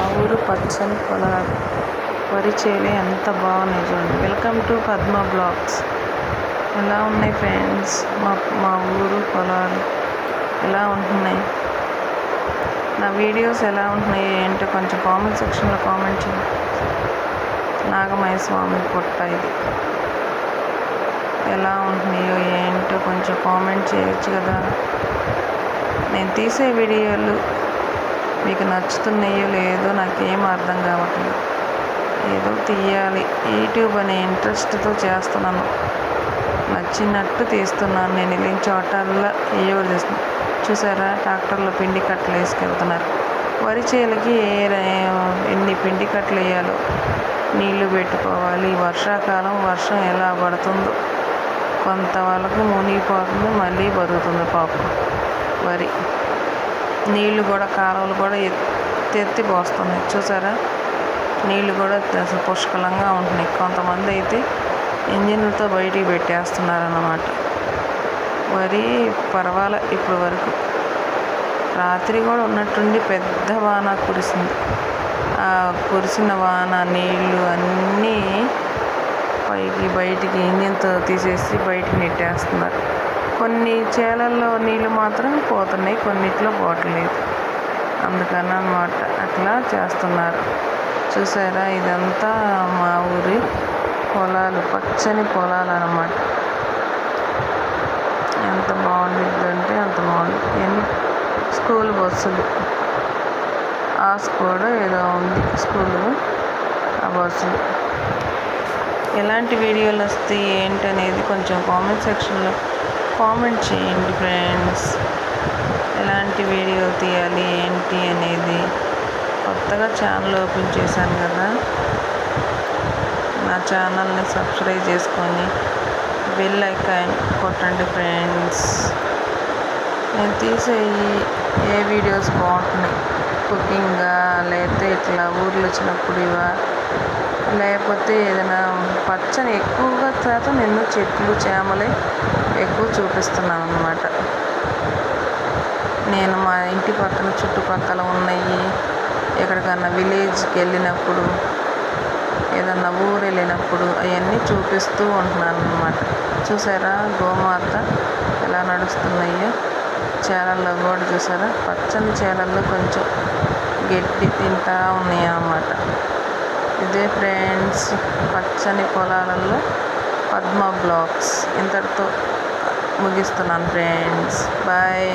మా ఊరు పచ్చని పొలాలు. వరి చేలు ఎంత బాగున్నాయి చూడండి వెల్కమ్ టు పద్మ బ్లాగ్స్. ఎలా ఉన్నాయి ఫ్రెండ్స్? మా మా ఊరు పొలాలు ఎలా ఉంటున్నాయి? నా వీడియోస్ ఎలా ఉంటున్నాయి ఏంటో కొంచెం కామెంట్ సెక్షన్లో కామెంట్ చేయండి. నాగమయ స్వామి పుట్ట ఇది. ఎలా ఉంటున్నాయో ఏంటో కొంచెం కామెంట్ చేయొచ్చు కదా. నేను తీసే వీడియోలు మీకు నచ్చుతున్నాయో లేదో నాకేం అర్థం కావట్లేదు. ఏదో తీయాలి. యూట్యూబ్ అనే ఇంట్రెస్ట్తో చేస్తున్నాను. నచ్చినట్టు తీస్తున్నాను. నేను వెళ్ళిన చోటల్లా ఏవో చేస్తున్నాను చూసారా? ట్రాక్టర్లో పిండి కట్టలు వేసుకెళ్తున్నారు. వరి చేలకి ఏ ఎన్ని పిండి కట్టలు వేయాలో నీళ్ళు పెట్టుకోవాలి. వర్షాకాలం వర్షం ఎలా పడుతుందో. కొంత వాళ్ళకు మునిగిపోతుంది మళ్ళీ బతుకుతుంది పాపం. వరి నీళ్ళు కూడా కాలువలు కూడా ఎత్తెత్తి పోస్తున్నాయి చూసారా? నీళ్ళు కూడా అసలు పుష్కలంగా ఉంటున్నాయి. కొంతమంది అయితే ఇంజిన్లతో బయటికి పెట్టేస్తున్నారన్నమాట. వరి పర్వాలే ఇప్పటి వరకు. రాత్రి కూడా ఉన్నట్టుండి పెద్ద వాన కురిసింది. ఆ కురిసిన వాన నీళ్ళు అన్నీ పైకి బయటికి ఇంజిన్తో తీసేసి బయటికి నెట్టేస్తున్నారు. కొన్ని చేలల్లో నీళ్ళు మాత్రం పోతున్నాయి. కొన్నిట్లో పోవట్లేదు అందుకని అన్నమాట అట్లా చేస్తున్నారు. చూసారా? ఇదంతా మా ఊరి పొలాలు. పచ్చని పొలాలు అనమాట ఎంత బాగుంటుంది అంటే అంత బాగుంది. ఎన్ని స్కూల్ బస్సులు. ఆ కూడా ఏదో ఉంది స్కూలు ఆ బస్సులు. ఎలాంటి వీడియోలు వస్తాయి ఏంటనేది కొంచెం కామెంట్ సెక్షన్లో కామెంట్ చేయండి ఫ్రెండ్స్ ఎలాంటి వీడియో తీయాలి ఏంటి అనేది కొత్తగా ఛానల్ ఓపెన్ చేశాను కదా. నా ఛానల్ని సబ్స్క్రైబ్ చేసుకొని బెల్ ఐకాన్ కొట్టండి ఫ్రెండ్స్ నేను తీసే ఏ వీడియోస్ బాగుంటున్నాయి? కుకింగా లేకపోతే ఇట్లా ఊర్లు వచ్చినప్పుడు ఇవా? లేకపోతే ఏదైనా పచ్చని ఎక్కువగా శాతం ఎన్నో చెట్లు చేమలే ఎక్కువ చూపిస్తున్నాను అన్నమాట నేను మా ఇంటి పక్కన చుట్టుపక్కల ఉన్నాయి ఎక్కడికన్నా విలేజ్కి వెళ్ళినప్పుడు ఏదన్నా ఊరు వెళ్ళినప్పుడు అవన్నీ చూపిస్తూ ఉంటున్నాను అనమాట చూసారా గోమాత ఎలా నడుస్తున్నాయో? చేలల్లో కూడా చూసారా? పచ్చని చేలల్లో కొంచెం గడ్డి తింటా ఉన్నాయి అన్నమాట ఇదే ఫ్రెండ్స్ పచ్చని పొలాలలో పద్మ బ్లాక్స్. ఇంతటితో ముగిస్తున్నాను ఫ్రెండ్స్. బాయ్.